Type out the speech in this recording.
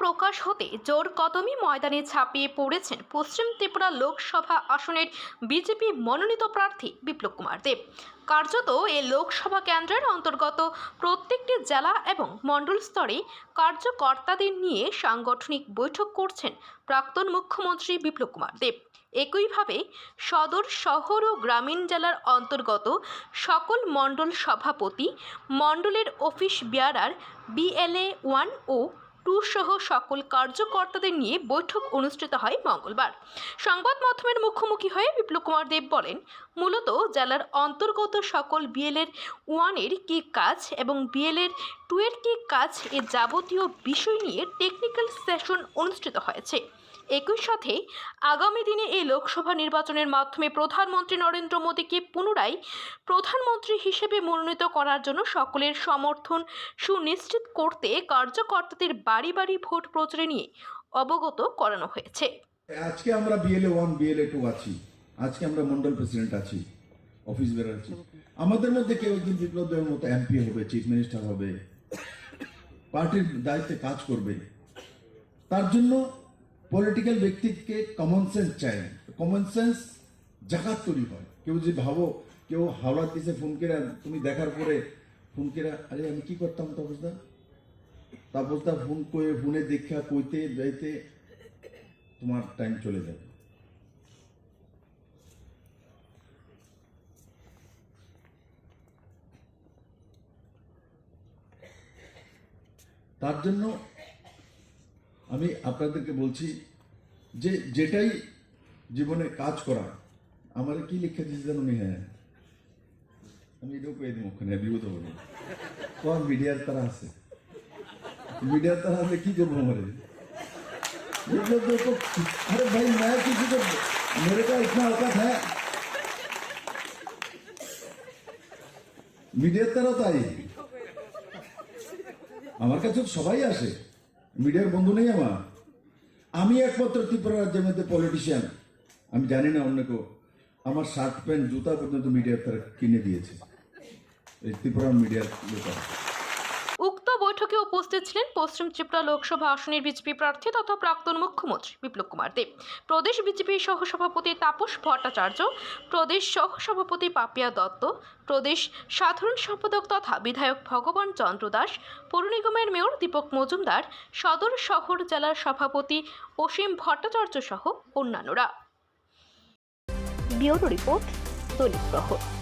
প্রকাশ হতে জোর কদমি ময়দানে ছাপিয়ে পড়েছেন পশ্চিম ত্রিপুরা লোকসভা আসনের বিজেপি মনোনীত প্রার্থী বিপ্লব কুমার দেব। কার্যত এই লোকসভা কেন্দ্রের অন্তর্গত প্রত্যেকটি জেলা এবং মণ্ডল স্তরে কার্যকর্তাদের নিয়ে সাংগঠনিক বৈঠক করছেন প্রাক্তন মুখ্যমন্ত্রী বিপ্লব কুমার দেব। একইভাবে সদর শহর ও গ্রামীণ জেলার অন্তর্গত সকল মণ্ডল সভাপতি, মণ্ডলের অফিস বিয়ারার বিএলএ ওয়ান ও টু সহ সকল কার্যকর্তাদের নিয়ে বৈঠক অনুষ্ঠিত হয় মঙ্গলবার। সংবাদ মাধ্যমের মুখোমুখি হয়ে বিপ্লব কুমার দেব বলেন, মূলত জেলার অন্তর্গত সকল বিএলের ওয়ানের কি কাজ এবং বিএলের টু এর কী কাজ এ যাবতীয় বিষয় নিয়ে টেকনিক্যাল সেশন অনুষ্ঠিত হয়েছে। একই সাথে আগামী দিনে এই লোকসভা নির্বাচনের মাধ্যমে প্রধানমন্ত্রী নরেন্দ্র মোদীকে পুনরায় প্রধানমন্ত্রী হিসেবে মনোনীত করার জন্য সকলের সমর্থন সুনিশ্চিত করতে কার্যকর্তাদের বাড়ি বাড়ি ভোট প্রচারে নিয়ে অবগত করানো হয়েছে। আজকে আমরা বিএলএ ওয়ান বিএলএ টু আছি। আজকে আমরা মন্ডল প্রেসিডেন্ট আছি অফিস বেরার আছি। আমাদের মধ্যে কেউ একদিন বিপ্লব মতো এমপি হবে চিফ মিনিস্টার হবে পার্টির দায়িত্বে কাজ করবে। তার জন্য পলিটিক্যাল ব্যক্তিকে কমন সেন্স চাই। কমন সেন্স জাকাত তৈরি হয়। কেউ যদি ভাবো, কেউ হাওড়া দিছে ফোন কেরা তুমি দেখার পরে ফোন কেরা আরে আমি কি করতাম তাপসদা তাপসদা ফোন করে ফোনে দেখা, কইতে, যাইতে তোমার টাইম চলে যাবে। তার জন্য আমি আপনাদেরকে বলছি যে যেটাই জীবনে কাজ করা আমার কি লিখে দিয়েছে জানো নি হ্যাঁ আমি এটাও পেয়ে দিই ওখানে বিভূত বলে তোমার মিডিয়ার তারা আছে মিডিয়ার তারা আছে কি করবো আমারে मतलब देखो अरे भाई मैं किसी को मेरे का इतना औकात है মিডিয়ার তারা তাই আমার কাছে তো সবাই আসে মিডিয়ার বন্ধু নেই আমার। আমি একমাত্র ত্রিপুরা রাজ্যের মধ্যে পলিটিশিয়ান আমি জানি না অন্য কেউ। আমার শার্ট প্যান্ট, জুতা পর্যন্ত মিডিয়ার তারা কিনে দিয়েছে। এই ত্রিপুরা মিডিয়ার লোক উক্ত বৈঠকে উপস্থিত ছিলেন পশ্চিম ত্রিপুরা লোকসভা আসনের বিজেপি প্রার্থী তথা প্রাক্তন মুখ্যমন্ত্রী বিপ্লব কুমার দেব। প্রদেশ বিজেপি সহসভাপতি তাপস ভট্টাচার্য, প্রদেশ সহসভাপতি পাপিয়া দত্ত, প্রদেশ সাধারণ সম্পাদক তথা বিধায়ক ভগবান চন্দ্র দাস, পৌর নিগমের মেয়র দীপক মজুমদার, সদর শহর জেলার সভাপতি অসীম ভট্টাচার্য সহ অন্যান্যরা। রিপোর্ট দৈনিক প্রহর।